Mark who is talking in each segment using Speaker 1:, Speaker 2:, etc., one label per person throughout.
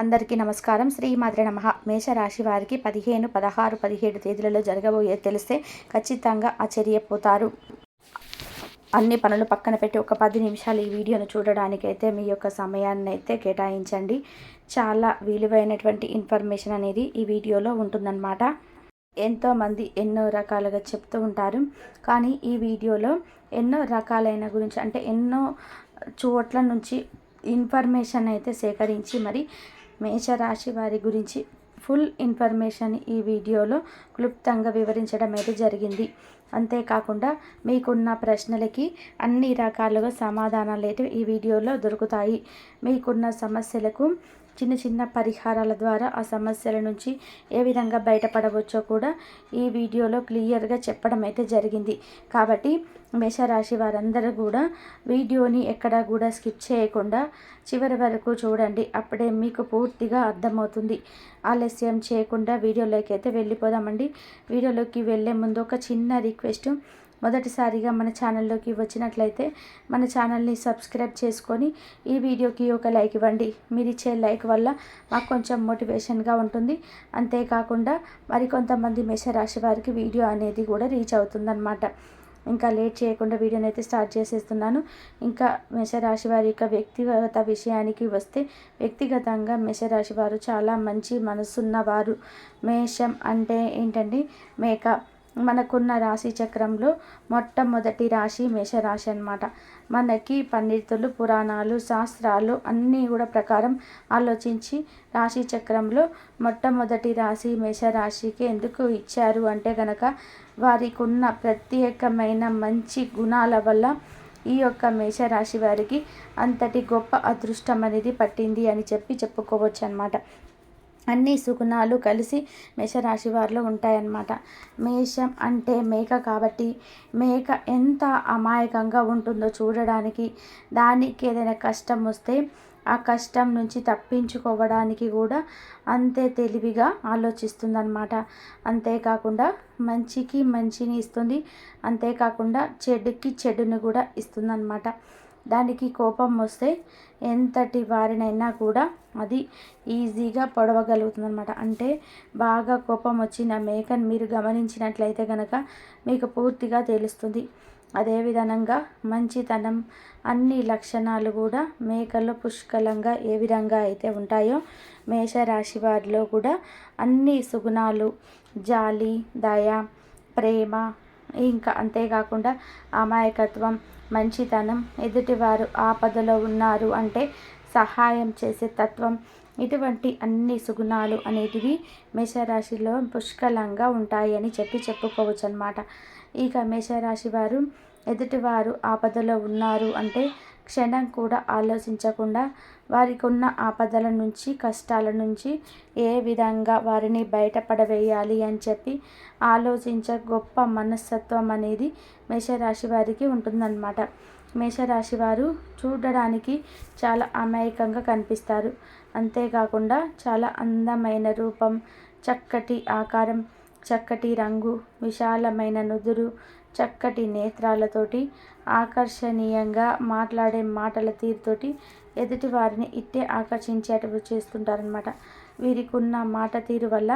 Speaker 1: అందరికీ నమస్కారం. శ్రీ మాద్రి నమ. మేషరాశి వారికి పదిహేను పదహారు పదిహేడు తేదీలలో జరగబోయే తెలిస్తే ఖచ్చితంగా ఆశ్చర్యపోతారు. అన్ని పనులు పక్కన పెట్టి ఒక పది నిమిషాలు ఈ వీడియోను చూడడానికైతే మీ యొక్క సమయాన్ని అయితే కేటాయించండి. చాలా విలువైనటువంటి ఇన్ఫర్మేషన్ అనేది ఈ వీడియోలో ఉంటుందన్నమాట. ఎంతోమంది ఎన్నో రకాలుగా చెప్తూ ఉంటారు. కానీ ఈ వీడియోలో ఎన్నో రకాలైన గురించి అంటే ఎన్నో చోట్ల నుంచి ఇన్ఫర్మేషన్ అయితే సేకరించి మరి మేషరాశి వారి గురించి ఫుల్ ఇన్ఫర్మేషన్ ఈ వీడియోలో క్లుప్తంగా వివరించడం అయితే జరిగింది. అంతేకాకుండా మీకున్న ప్రశ్నలకి అన్ని రకాలుగా సమాధానాలు అయితే ఈ వీడియోలో దొరుకుతాయి. మీకున్న సమస్యలకు చిన్న చిన్న పరిహారాల ద్వారా ఆ సమస్యల నుంచి ఏ విధంగా బయటపడవచ్చో కూడా ఈ వీడియోలో క్లియర్గా చెప్పడం అయితే జరిగింది. కాబట్టి మేషరాశి వారందరూ కూడా వీడియోని ఎక్కడా కూడా స్కిప్ చేయకుండా చివరి వరకు చూడండి. అప్పుడే మీకు పూర్తిగా అర్థమవుతుంది. ఆలస్యం చేయకుండా వీడియోలోకి అయితే వెళ్ళిపోదామండి. వీడియోలోకి వెళ్ళే ముందు ఒక చిన్న రిక్వెస్ట్. మొదటిసారిగా మన ఛానల్లోకి వచ్చినట్లయితే మన ఛానల్ని సబ్స్క్రైబ్ చేసుకొని ఈ వీడియోకి ఒక లైక్ ఇవ్వండి. మీరు ఇచ్చే లైక్ వల్ల మాకు కొంచెం మోటివేషన్గా ఉంటుంది. అంతేకాకుండా మరికొంతమంది మేషరాశి వారికి వీడియో అనేది కూడా రీచ్ అవుతుందన్నమాట. ఇంకా లేట్ చేయకుండా వీడియోని అయితే స్టార్ట్ చేసేస్తున్నాను. ఇంకా మేషరాశి వారి యొక్క వ్యక్తిగత విషయానికి వస్తే వ్యక్తిగతంగా మేషరాశి వారు చాలా మంచి మనసున్నవారు. మేషం అంటే ఏంటండి? మేక. మనకున్న రాశి చక్రంలో మొట్టమొదటి రాశి మేషరాశి అనమాట మనకి పండితులు పురాణాలు శాస్త్రాలు అన్నీ కూడా ప్రకారం ఆలోచించి రాశి చక్రంలో మొట్టమొదటి రాశి మేషరాశికి ఎందుకు ఇచ్చారు అంటే కనుక వారికి ఉన్న ప్రత్యేకమైన మంచి గుణాల వల్ల ఈ యొక్క మేషరాశి వారికి అంతటి గొప్ప అదృష్టం అనేది పట్టింది అని చెప్పి చెప్పుకోవచ్చు అనమాట అన్ని సుగుణాలు కలిసి మేషరాశి వారిలో ఉంటాయన్నమాట. మేషం అంటే మేక కాబట్టి మేక ఎంత అమాయకంగా ఉంటుందో చూడడానికి దానికి ఏదైనా కష్టం వస్తే ఆ కష్టం నుంచి తప్పించుకోవడానికి కూడా అంతే తెలివిగా ఆలోచిస్తుందన్నమాట. అంతేకాకుండా మంచికి మంచిని ఇస్తుంది అంతేకాకుండా చెడుకి చెడుని కూడా ఇస్తుందన్నమాట. దానికి కోపం వస్తే ఎంతటి వారినైనా కూడా అది ఈజీగా పొడవగలుగుతుంది అనమాట అంటే బాగా కోపం వచ్చిన మేకను మీరు గమనించినట్లయితే కనుక మీకు పూర్తిగా తెలుస్తుంది. అదే విధంగా మంచితనం అన్ని లక్షణాలు కూడా మేకల్లో పుష్కలంగా ఏ విధంగా అయితే ఉంటాయో మేషరాశి వారిలో కూడా అన్ని సుగుణాలు జాలి దయ ప్రేమ ఇంకా అంతేకాకుండా అమాయకత్వం మంచితనం ఎదుటివారు ఆపదలో ఉన్నారు అంటే సహాయం చేసే తత్వం ఇటువంటి అన్ని సుగుణాలు అనేటివి మేషరాశిలో పుష్కలంగా ఉంటాయి అని చెప్పి చెప్పుకోవచ్చు అనమాట ఇక మేషరాశి వారు ఎదుటివారు ఆపదలో ఉన్నారు అంటే క్షణం కూడా ఆలోచించకుండా వారికి ఉన్న ఆపదల నుంచి కష్టాల నుంచి ఏ విధంగా వారిని బయటపడవేయాలి అని చెప్పి ఆలోచించే గొప్ప మనస్తత్వం అనేది మేషరాశి వారికి ఉంటుందన్నమాట. మేషరాశి వారు చూడడానికి చాలా అమాయకంగా కనిపిస్తారు. అంతేకాకుండా చాలా అందమైన రూపం చక్కటి ఆకారం చక్కటి రంగు విశాలమైన నుదురు చక్కటి నేత్రాలతోటి ఆకర్షణీయంగా మాట్లాడే మాటల తీరుతోటి ఎదుటి వారిని ఇట్టే ఆకర్షించేటప్పుడు చేస్తుంటారనమాట వీరికి ఉన్న మాట తీరు వల్ల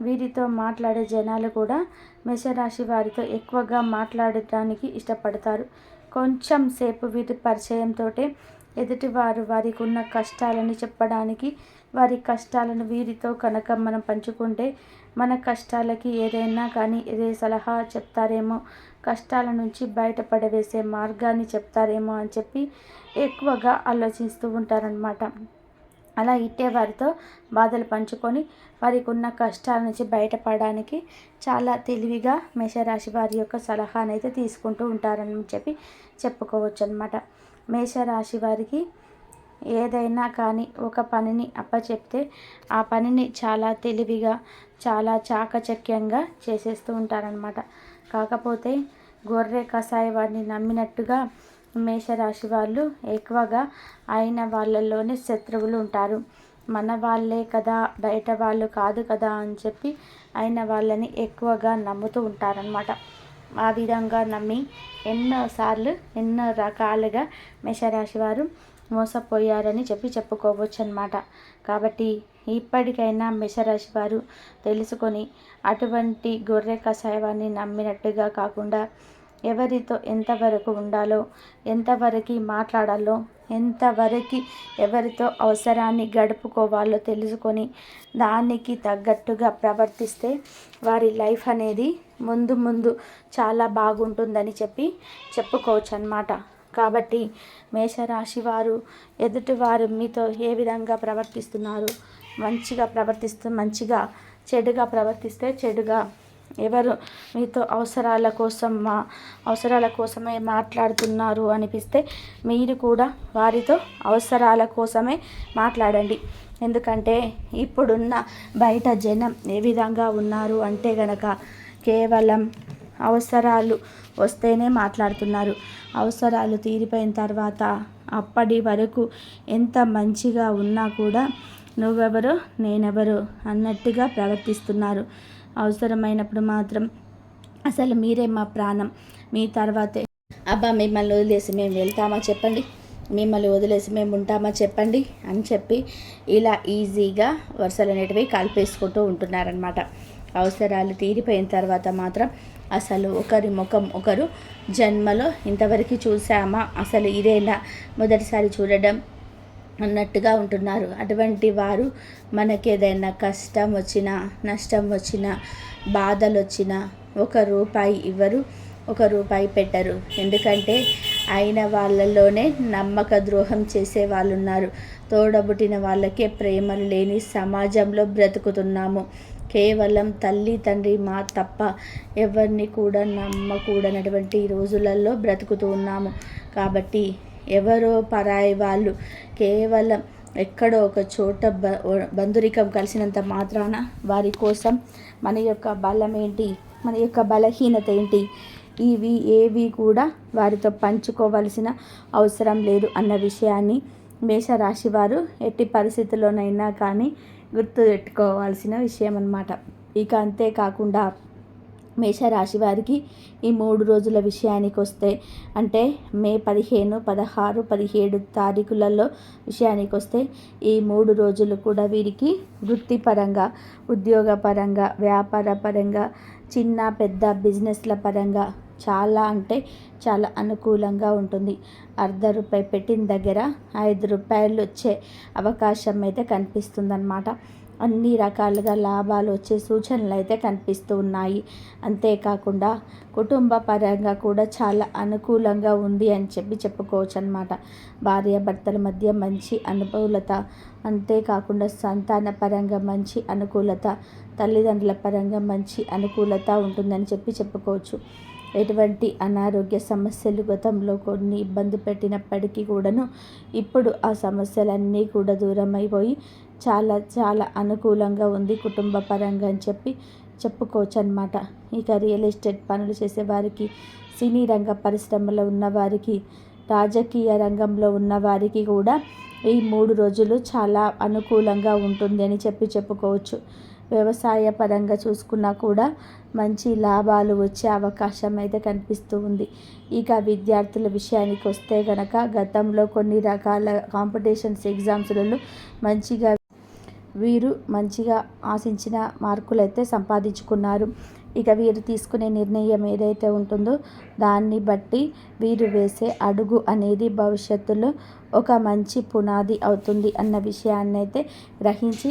Speaker 1: వీరితో మాట్లాడే జనాలు కూడా మేషరాశి వారితో ఎక్కువగా మాట్లాడటానికి ఇష్టపడతారు. కొంచెం సేపు వీరి పరిచయంతో ఎదుటివారు వారికి ఉన్న కష్టాలని చెప్పడానికి వారి కష్టాలను వీరితో కనుక మనం పంచుకుంటే మన కష్టాలకి ఏదైనా కానీ ఏదే సలహా చెప్తారేమో కష్టాల నుంచి బయటపడవేసే మార్గాన్ని చెప్తారేమో అని చెప్పి ఎక్కువగా ఆలోచిస్తూ ఉంటారనమాట అలా ఇట్టే వారితో బాధలు పంచుకొని వారికి ఉన్న కష్టాల నుంచి బయటపడడానికి చాలా తెలివిగా మేషరాశి వారి యొక్క సలహానైతే తీసుకుంటూ ఉంటారని చెప్పి చెప్పుకోవచ్చు అనమాట మేషరాశి వారికి ఏదైనా కానీ ఒక పనిని అప్పచెప్తే ఆ పనిని చాలా తెలివిగా చాలా చాకచక్యంగా చేసేస్తూ ఉంటారనమాట కాకపోతే గొర్రె కషాయ వాడిని నమ్మినట్టుగా మేషరాశి వాళ్ళు ఎక్కువగా అయిన వాళ్ళలోనే శత్రువులు ఉంటారు. మన వాళ్ళే కదా బయట వాళ్ళు కాదు కదా అని చెప్పి అయిన వాళ్ళని ఎక్కువగా నమ్ముతూ ఉంటారనమాట ఆ విధంగా నమ్మి ఎన్నోసార్లు ఎన్నో రకాలుగా మేషరాశి వారు మోసపోయారని చెప్పి చెప్పుకోవచ్చు అనమాట కాబట్టి ఇప్పటికైనా మేషరాశి వారు తెలుసుకొని అటువంటి గొర్రె కషాయవాన్ని నమ్మినట్టుగా కాకుండా ఎవరితో ఎంతవరకు ఉండాలో ఎంతవరకు మాట్లాడాలో ఎంతవరకు ఎవరితో అవసరాన్ని గడుపుకోవాలో తెలుసుకొని దానికి తగ్గట్టుగా ప్రవర్తిస్తే వారి లైఫ్ అనేది ముందు ముందు చాలా బాగుంటుందని చెప్పి చెప్పుకోవచ్చు అన్నమాట కాబట్టి మేషరాశి వారు ఎదుటివారు మీతో ఏ విధంగా ప్రవర్తిస్తున్నారు? మంచిగా ప్రవర్తిస్తూ మంచిగా చెడుగా ప్రవర్తిస్తే చెడుగా ఎవరు మీతో అవసరాల కోసం మా అవసరాల కోసమే మాట్లాడుతున్నారు అనిపిస్తే మీరు కూడా వారితో అవసరాల కోసమే మాట్లాడండి. ఎందుకంటే ఇప్పుడున్న బయట జనం ఏ విధంగా ఉన్నారు అంటే గనక కేవలం అవసరాలు వస్తేనే మాట్లాడుతున్నారు. అవసరాలు తీరిపోయిన తర్వాత అప్పటి వరకు ఎంత మంచిగా ఉన్నా కూడా నువ్వెవరు నేనెవరు అన్నట్టుగా ప్రవర్తిస్తున్నారు. అవసరమైనప్పుడు మాత్రం అసలు మీరే మా ప్రాణం. మీ తర్వాతే. అబ్బా మిమ్మల్ని వదిలేసి మేము వెళ్తామా చెప్పండి? మిమ్మల్ని వదిలేసి మేము ఉంటామా చెప్పండి? అని చెప్పి ఇలా ఈజీగా వరుసలు అనేటివి కలిపేసుకుంటూ ఉంటున్నారనమాట అవసరాలు తీరిపోయిన తర్వాత మాత్రం అసలు ఒకరి ముఖం ఒకరు జన్మలో ఇంతవరకు చూసామా అసలు ఇదేనా? మొదటిసారి చూడడం అన్నట్టుగా ఉంటున్నారు. అటువంటి వారు మనకి ఏదైనా కష్టం వచ్చినా నష్టం వచ్చినా బాధలు వచ్చినా ఒక రూపాయి ఇవ్వరు ఒక రూపాయి పెట్టరు. ఎందుకంటే అయిన వాళ్ళలోనే నమ్మక ద్రోహం చేసే వాళ్ళు ఉన్నారు తోడబుట్టిన వాళ్ళకే ప్రేమలు లేని సమాజంలో బ్రతుకుతున్నాము. కేవలం తల్లి తండ్రి మా తప్ప ఎవరిని కూడా నమ్మకూడనటువంటి రోజులలో బ్రతుకుతూ ఉన్నాము. కాబట్టి ఎవరో పరాయి వాళ్ళు. కేవలం ఎక్కడో ఒక చోట బ బంధురికం కలిసినంత మాత్రాన వారి కోసం మన యొక్క బలం ఏంటి? మన యొక్క బలహీనత ఏంటి? ఇవి ఏవి కూడా వారితో పంచుకోవలసిన అవసరం లేదు అన్న విషయాన్ని మేషరాశి వారు ఎట్టి పరిస్థితుల్లోనైనా కానీ గుర్తు పెట్టుకోవాల్సిన విషయం అన్నమాట ఇక అంతేకాకుండా మేషరాశి వారికి ఈ మూడు రోజుల విషయానికి వస్తే అంటే మే పదిహేను పదహారు పదిహేడు తారీఖులలో విషయానికి వస్తే ఈ మూడు రోజులు కూడా వీరికి వృత్తిపరంగా ఉద్యోగపరంగా వ్యాపార పరంగా చిన్న పెద్ద బిజినెస్ల పరంగా చాలా అంటే చాలా అనుకూలంగా ఉంటుంది. అర్ధ రూపాయి పెట్టిన దగ్గర ఐదు రూపాయలు వచ్చే అవకాశం అయితే కనిపిస్తుందన్నమాట. అన్ని రకాలుగా లాభాలు వచ్చే సూచనలు అయితే కనిపిస్తూ ఉన్నాయి. అంతేకాకుండా కుటుంబ పరంగా కూడా చాలా అనుకూలంగా ఉంది అని చెప్పి చెప్పుకోవచ్చు అనమాట భార్యాభర్తల మధ్య మంచి అనుకూలత అంతేకాకుండా సంతాన పరంగా మంచి అనుకూలత తల్లిదండ్రుల పరంగా మంచి అనుకూలత ఉంటుందని చెప్పి చెప్పుకోవచ్చు. ఎటువంటి అనారోగ్య సమస్యలు గతంలో కొన్ని ఇబ్బంది పెట్టినప్పటికీ కూడాను ఇప్పుడు ఆ సమస్యలన్నీ కూడా దూరమైపోయి చాలా చాలా అనుకూలంగా ఉంది కుటుంబ పరంగా అని చెప్పి చెప్పుకోవచ్చు అనమాట ఇక రియల్ ఎస్టేట్ పనులు చేసేవారికి సినీ రంగ పరిశ్రమలో ఉన్నవారికి రాజకీయ రంగంలో ఉన్నవారికి కూడా ఈ మూడు రోజులు చాలా అనుకూలంగా ఉంటుంది అని చెప్పి చెప్పుకోవచ్చు. వ్యవసాయ పరంగా చూసుకున్నా కూడా మంచి లాభాలు వచ్చే అవకాశం అయితే కనిపిస్తూ ఉంది. ఇక విద్యార్థుల విషయానికి వస్తే కనుక గతంలో కొన్ని రకాల కాంపిటీషన్స్ ఎగ్జామ్స్లలో మంచిగా వీరు మంచిగా ఆశించిన మార్కులైతే సంపాదించుకున్నారు. ఇక వీరు తీసుకునే నిర్ణయం ఏదైతే ఉంటుందో దాన్ని బట్టి వీరు వేసే అడుగు అనేది భవిష్యత్తులో ఒక మంచి పునాది అవుతుంది అన్న విషయాన్ని అయితే గ్రహించి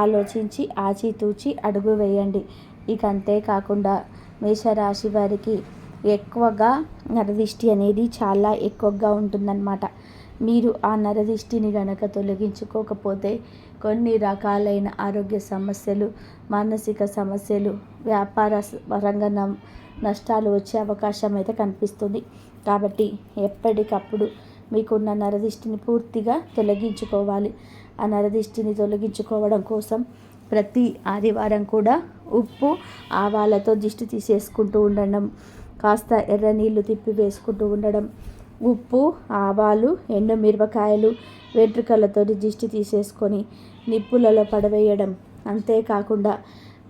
Speaker 1: ఆలోచించి ఆచితూచి అడుగు వేయండి. ఇక అంతేకాకుండా మేషరాశి వారికి ఎక్కువగా నరదిష్టి అనేది చాలా ఎక్కువగా ఉంటుందన్నమాట. మీరు ఆ నరదిష్టిని గనక తొలగించుకోకపోతే కొన్ని రకాలైన ఆరోగ్య సమస్యలు మానసిక సమస్యలు వ్యాపార పరంగా నష్టాలు వచ్చే అవకాశం అయితే కనిపిస్తుంది. కాబట్టి ఎప్పటికప్పుడు మీకున్న నరదిష్టిని పూర్తిగా తొలగించుకోవాలి. ఆ నరదిష్టిని తొలగించుకోవడం కోసం ప్రతి ఆదివారం కూడా ఉప్పు ఆవాలతో దిష్టి తీసేసుకుంటూ ఉండడం కాస్త ఎర్ర నీళ్ళు తిప్పి వేసుకుంటూ ఉండడం ఉప్పు ఆవాలు ఎండు మిరపకాయలు వెంట్రుకలతో దిష్టి తీసేసుకొని నిప్పులలో పడవేయడం. అంతేకాకుండా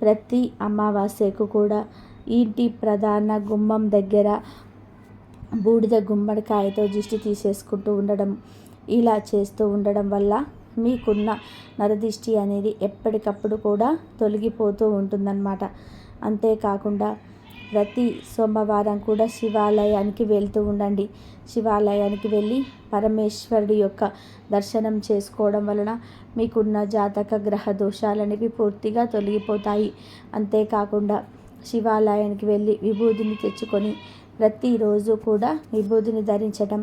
Speaker 1: ప్రతి అమావాస్యకు కూడా ఇంటి ప్రధాన గుమ్మం దగ్గర బూడిద గుమ్మడికాయతో దిష్టి తీసేసుకుంటూ ఉండడం ఇలా చేస్తూ ఉండడం వల్ల మీకున్న నరదిష్టి అనేది ఎప్పటికప్పుడు కూడా తొలగిపోతూ ఉంటుందన్నమాట. అంతేకాకుండా ప్రతి సోమవారం కూడా శివాలయానికి వెళ్తూ ఉండండి. శివాలయానికి వెళ్ళి పరమేశ్వరుడి యొక్క దర్శనం చేసుకోవడం వలన మీకున్న జాతక గ్రహ దోషాలనేవి పూర్తిగా తొలగిపోతాయి. అంతేకాకుండా శివాలయానికి వెళ్ళి విభూతిని తెచ్చుకొని ప్రతిరోజు కూడా విభూతిని ధరించడం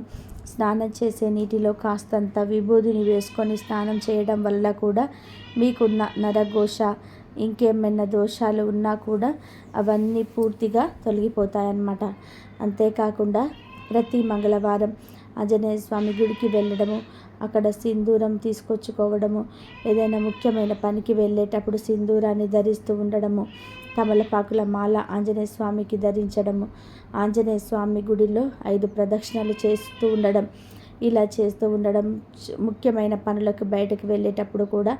Speaker 1: స్నానం చేసే నీటిలో కాస్తంత విభూతిని వేసుకొని స్నానం చేయడం వల్ల కూడా మీకున్న నరఘోష ఇంకేమైనా దోషాలు ఉన్నా కూడా అవన్నీ పూర్తిగా తొలగిపోతాయన్నమాట. అంతేకాకుండా ప్రతి మంగళవారం ఆంజనేయ స్వామి గుడికి వెళ్ళడము అక్కడ సింధూరం తీసుకొచ్చుకోవడము ఏదైనా ముఖ్యమైన పనికి వెళ్ళేటప్పుడు సింధూరాన్ని ధరిస్తూ ఉండడము తమలపాకుల మాల ఆంజనేయ స్వామికి ధరించడము ఆంజనేయ స్వామి గుడిలో ఐదు ప్రదక్షిణలు చేస్తూ ఉండడం ఇలా చేస్తూ ఉండడం ముఖ్యమైన పనులకు బయటకు వెళ్ళేటప్పుడు కూడా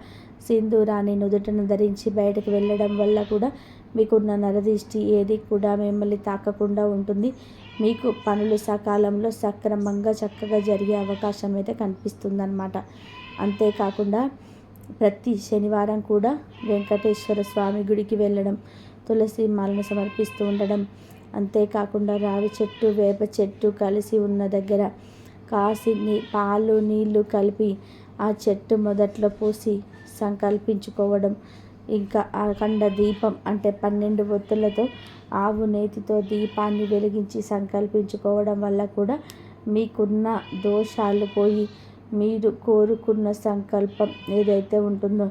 Speaker 1: సింధూరాన్ని నుదుటను ధరించి బయటకు వెళ్ళడం వల్ల కూడా మీకున్న నరదిష్టి ఏది కూడా మిమ్మల్ని తాకకుండా ఉంటుంది. మీకు పనులు సకాలంలో సక్రమంగా చక్కగా జరిగే అవకాశం అయితే కనిపిస్తుందన్నమాట. అంతేకాకుండా ప్రతి శనివారం కూడా వెంకటేశ్వర స్వామి గుడికి వెళ్ళడం తులసి మాలను సమర్పిస్తూ ఉండడం అంతేకాకుండా రావి చెట్టు వేప చెట్టు కలిసి ఉన్న దగ్గర కాసి పాలు నీళ్ళు కలిపి ఆ చెట్టు మొదట్లో పోసి సంకల్పించుకోవడం. ఇంకా అఖండ దీపం అంటే పన్నెండు ఒత్తులతో ఆవు నేతితో దీపాన్ని వెలిగించి సంకల్పించుకోవడం వల్ల కూడా మీకున్న దోషాలు పోయి మీరు కోరుకున్న సంకల్పం ఏదైతే ఉంటుందో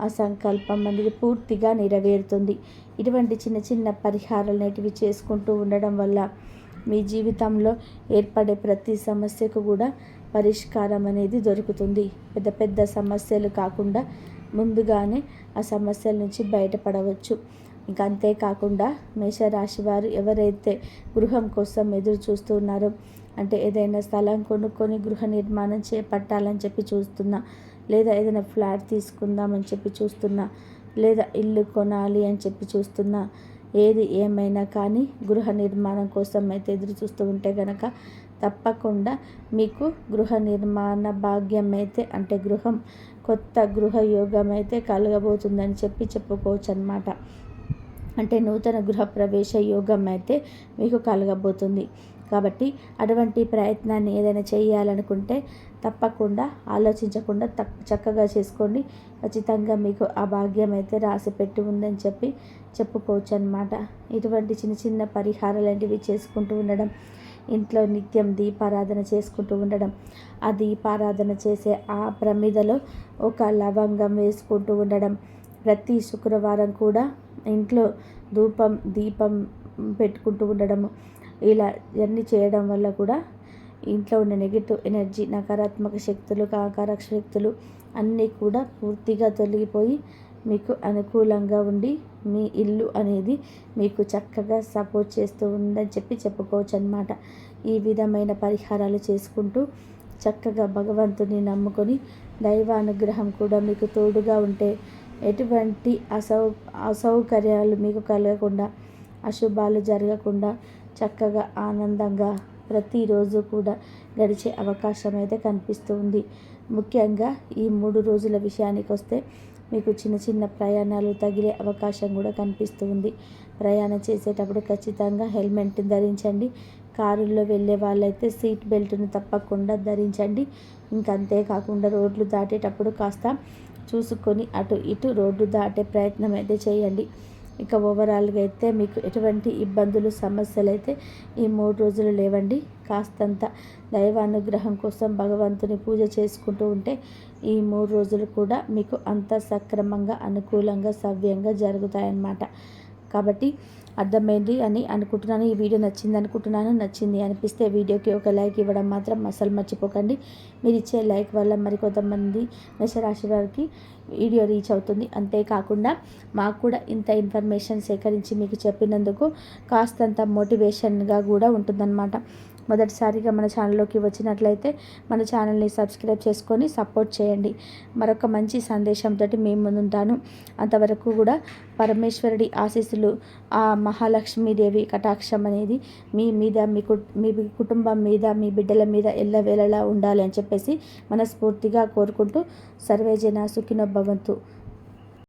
Speaker 1: ఆ సంకల్పం అనేది పూర్తిగా నెరవేరుతుంది. ఇటువంటి చిన్న చిన్న పరిహారాలు అనేటివి చేసుకుంటూ ఉండడం వల్ల మీ జీవితంలో ఏర్పడే ప్రతి సమస్యకు కూడా పరిష్కారం అనేది దొరుకుతుంది. పెద్ద పెద్ద సమస్యలు కాకుండా ముందుగానే ఆ సమస్యల నుంచి బయటపడవచ్చు. ఇంకా అంతేకాకుండా మేషరాశి వారు ఎవరైతే గృహం కోసం ఎదురు చూస్తున్నారో అంటే ఏదైనా స్థలం కొనుక్కొని గృహ నిర్మాణం చేపట్టాలని చెప్పి చూస్తున్నా లేదా ఏదైనా ఫ్లాట్ తీసుకుందామని చెప్పి చూస్తున్నా లేదా ఇల్లు కొనాలి అని చెప్పి చూస్తున్నా ఏది ఏమైనా కానీ గృహ నిర్మాణం కోసం అయితే ఎదురు చూస్తూ ఉంటే కనుక తప్పకుండా మీకు గృహ నిర్మాణ భాగ్యం అయితే అంటే గృహం కొత్త గృహ యోగం అయితే కలగబోతుందని చెప్పి చెప్పుకోవచ్చు అనమాట అంటే నూతన గృహ ప్రవేశ యోగం అయితే మీకు కలగబోతుంది. కాబట్టి అటువంటి ప్రయత్నాన్ని ఏదైనా చేయాలనుకుంటే తప్పకుండా ఆలోచించకుండా చక్కగా చేసుకోండి. ఖచ్చితంగా మీకు ఆ భాగ్యం అయితే రాసి పెట్టి ఉందని చెప్పి చెప్పుకోవచ్చు అనమాట ఇటువంటి చిన్న చిన్న పరిహారాలు లాంటివి చేసుకుంటూ ఉండడం ఇంట్లో నిత్యం దీపారాధన చేసుకుంటూ ఉండడం ఆ దీపారాధన చేసే ఆ ప్రమిదలో ఒక లవంగం వేసుకుంటూ ఉండడం ప్రతి శుక్రవారం కూడా ఇంట్లో ధూపం దీపం పెట్టుకుంటూ ఉండడము ఇలా ఇవన్నీ చేయడం వల్ల కూడా ఇంట్లో ఉన్న నెగిటివ్ ఎనర్జీ నకారాత్మక శక్తులు కాకారక శక్తులు అన్నీ కూడా పూర్తిగా తొలగిపోయి మీకు అనుకూలంగా ఉండి మీ ఇల్లు అనేది మీకు చక్కగా సపోర్ట్ చేస్తూ ఉందని చెప్పి చెప్పుకోవచ్చు అనమాట ఈ విధమైన పరిహారాలు చేసుకుంటూ చక్కగా భగవంతుని నమ్ముకొని దైవానుగ్రహం కూడా మీకు తోడుగా ఉంటే ఎటువంటి అసౌ అసౌకర్యాలు మీకు కలగకుండా అశుభాలు జరగకుండా చక్కగా ఆనందంగా ప్రతిరోజు కూడా గడిచే అవకాశం అయితే కనిపిస్తుంది. ముఖ్యంగా ఈ మూడు రోజుల విషయానికి వస్తే మీకు చిన్న చిన్న ప్రయాణాలు తగిలే అవకాశం కూడా కనిపిస్తుంది. ప్రయాణం చేసేటప్పుడు ఖచ్చితంగా హెల్మెట్ ధరించండి. కారుల్లో వెళ్ళే వాళ్ళైతే సీట్ బెల్ట్ను తప్పకుండా ధరించండి. ఇంకంతేకాకుండా రోడ్లు దాటేటప్పుడు కాస్త చూసుకొని అటు ఇటు రోడ్డు దాటే ప్రయత్నం అయితే చేయండి. ఇక ఓవరాల్గా అయితే మీకు ఎటువంటి ఇబ్బందులు సమస్యలు అయితే ఈ మూడు రోజులు లేవండి. కాస్తంత దైవానుగ్రహం కోసం భగవంతుని పూజ చేసుకుంటూ ఉంటే ఈ మూడు రోజులు కూడా మీకు అంత సక్రమంగా అనుకూలంగా సవ్యంగా జరుగుతాయన్నమాట. కాబట్టి అర్థమైంది అని అనుకుంటున్నాను. ఈ వీడియో నచ్చింది అనుకుంటున్నాను. నచ్చింది అనిపిస్తే వీడియోకి ఒక లైక్ ఇవ్వడం మాత్రం అసలు మర్చిపోకండి. మీరు ఇచ్చే లైక్ వల్ల మరికొంతమంది మేషరాశి వారికి వీడియో రీచ్ అవుతుంది. అంతేకాకుండా మాకు కూడా ఇంత ఇన్ఫర్మేషన్ సేకరించి మీకు చెప్పినందుకు కాస్తంత మోటివేషన్గా కూడా ఉంటుందన్నమాట. మొదటిసారిగా మన ఛానల్లోకి వచ్చినట్లయితే మన ఛానల్ని సబ్స్క్రైబ్ చేసుకొని సపోర్ట్ చేయండి. మరొక మంచి సందేశంతో మేము ముందుంటాను. అంతవరకు కూడా పరమేశ్వరుడి ఆశీస్సులు ఆ మహాలక్ష్మీదేవి కటాక్షం అనేది మీ మీద మీ మీ కుటుంబం మీద మీ బిడ్డల మీద ఎల్లవేళలా ఉండాలి అని చెప్పేసి మనస్ఫూర్తిగా కోరుకుంటూ సర్వేజన సుఖినో భవంతు.